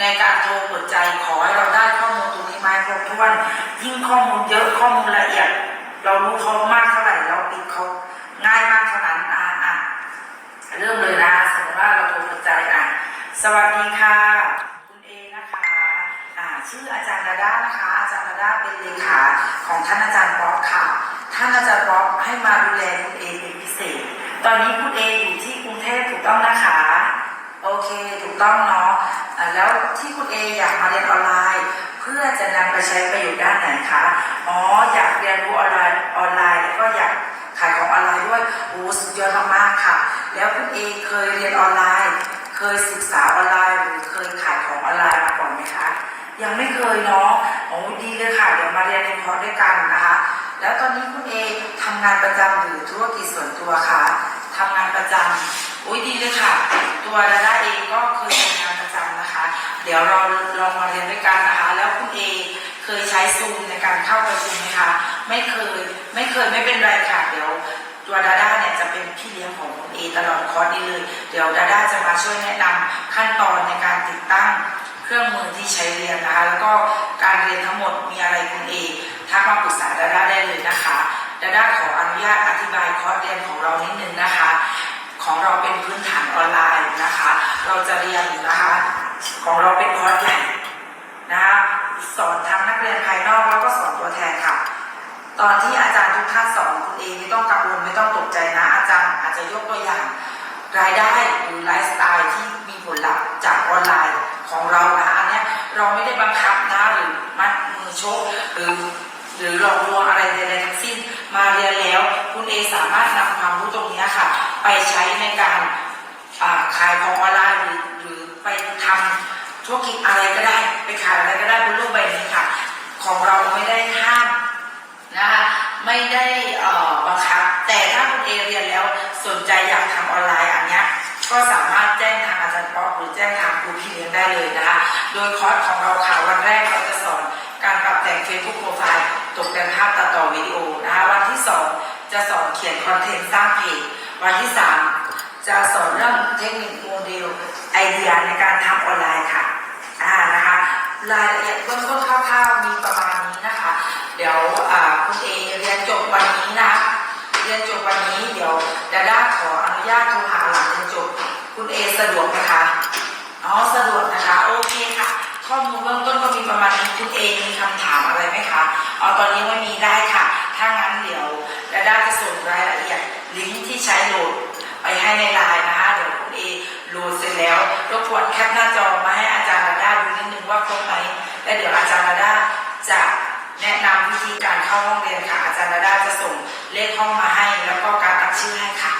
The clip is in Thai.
ในการโทรเปิดใจขอให้เราได้ข้อมูลตรงนี้มาครบถ้วนยิ่งข้อมูลเยอะข้อมูลละเอียด เรารู้เขามากเท่าไหร่เราติดเขาง่ายมากเท่านั้นอ่าอะเริ่มเลยนะสมมติว่าเราโทรเปิดใจอะสวัสดีค่ะคุณเอนะคะอ่าชื่ออาจารย์ดาดานะคะ อาจารย์ดาดาเป็นเลขาของท่านอาจารย์ป๊อกค่ะ ท่านอาจารย์ป๊อกให้มาดูแลคุณเอเป็นพิเศษ ตอนนี้คุณเออยู่ที่กรุงเทพถูกต้องนะคะ โอเค ถูกต้องเนาะ แล้วที่คุณเออยากมาเรียนออนไลน์ เพื่อจะนำไปใช้ประโยชน์ด้านไหนคะ อ๋ออยากเรียนรู้ออนไลน์ออนไลน์แล้วก็อยากขายของออนไลน์ด้วยโอ้สุดยอดมากๆค่ะ แล้วคุณเอเคยเรียนออนไลน์ เคยศึกษาออนไลน์หรือเคยขายของออนไลน์มาก่อนไหมคะ ยังไม่เคยเนาะโอ้ดีเลยค่ะเดี๋ยวมาเรียนในคอร์สด้วยกันนะคะ แล้วตอนนี้คุณเอทำงานประจำหรือธุรกิจส่วนตัวคะทำงานประจำอุ้ยดีเลยค่ะ ตัวดาด้าเองก็เคย เดี๋ยวเราลองมาเรียนด้วยกันนะคะ แล้วคุณเอเคยใช้ซูมในการเข้าประชุมไหมคะ ไม่เคย ไม่เคยไม่เป็นไรค่ะ เดี๋ยวตัวดาด้าเนี่ยจะเป็นพี่เลี้ยงของคุณเอตลอดคอร์สนี้เลย เดี๋ยวดาด้าจะมาช่วยแนะนำขั้นตอนในการติดตั้งเครื่องมือที่ใช้เรียนนะคะ แล้วก็การเรียนทั้งหมดมีอะไรคุณเอทักมาปรึกษาดาด้าได้เลยนะคะดาด้าขออนุญาตอธิบายคอร์สเรียนของเรานิดนึงนะคะ ของเราเป็นพื้นฐานออนไลน์นะคะ เราจะเรียนนะคะ ของเราเป็นคอร์สใหญ่นะคะสอนทั้งนักเรียนภายนอกแล้วก็สอนตัวแทนค่ะ ตอนที่อาจารย์ทุกท่านสอนคุณเองไม่ต้องกังวลไม่ต้องตกใจนะ อาจารย์อาจจะยกตัวอย่าง รายได้หรือไลฟ์สไตล์ที่มีผลลัพธ์จากออนไลน์ของเรานะอันเนี้ยเราไม่ได้บังคับนะหรือมัดมือชกหรือหรือหลอกลวงอะไรใดๆทั้งสิ้นมาเรียนแล้ว คุณเอสามารถนำความรู้ตรงนี้ค่ะ ไปใช้ในการขายของออนไลน์หรือ ธุรกิจอะไรก็ได้ไปขายอะไรก็ได้บนโลกใบนี้ค่ะ ของเราไม่ได้ห้ามนะคะไม่ได้บังคับแต่ถ้าคุณเอเรียนแล้วสนใจอยากทำออนไลน์อันเนี้ยก็สามารถแจ้งทางอาจารย์ป๊อกหรือแจ้งทางครูพี่เลี้ยงได้เลยนะคะโดยคอร์สของเราค่ะวันแรกเราจะสอนการปรับแต่ง Facebook โปรไฟล์ตกแต่งภาพตัดต่อวิดีโอนะคะวันที่สองจะสอนเขียนคอนเทนต์สร้างเพจวันที่สามจะสอนเรื่องเทคนิคโมเดลไอเดียในการทำออนไลน์ค่ะ อ่านะคะรายละเอียดเบื้องต้นคร่าวๆมีประมาณนี้นะคะ เดี๋ยวคุณเอเรียนจบวันนี้นะ เรียนจบวันนี้เดี๋ยวดาด้าขออนุญาตโทรหาหลังเรียนจบ คุณเอสะดวกไหมคะอ๋อสะดวกนะคะโอเคค่ะ ข้อมูลเบื้องต้นก็มีประมาณนี้คุณเอมีคำถามอะไรไหมคะอ๋อตอนนี้ไม่มีได้ค่ะ ถ้างั้นเดี๋ยวดาด้าจะส่งรายละเอียดลิงก์ที่ใช้โหลดไปให้ในไลน์นะคะเดี๋ยวคุณเอโหลดเสร็จแล้วรบกวนแค่ และเดี๋ยวอาจารย์ระดาจะแนะนำวิธีการเข้าห้องเรียนค่ะอาจารย์ระดาจะส่งเลขห้องมาให้ แล้วก็การตั้งชื่อให้ค่ะ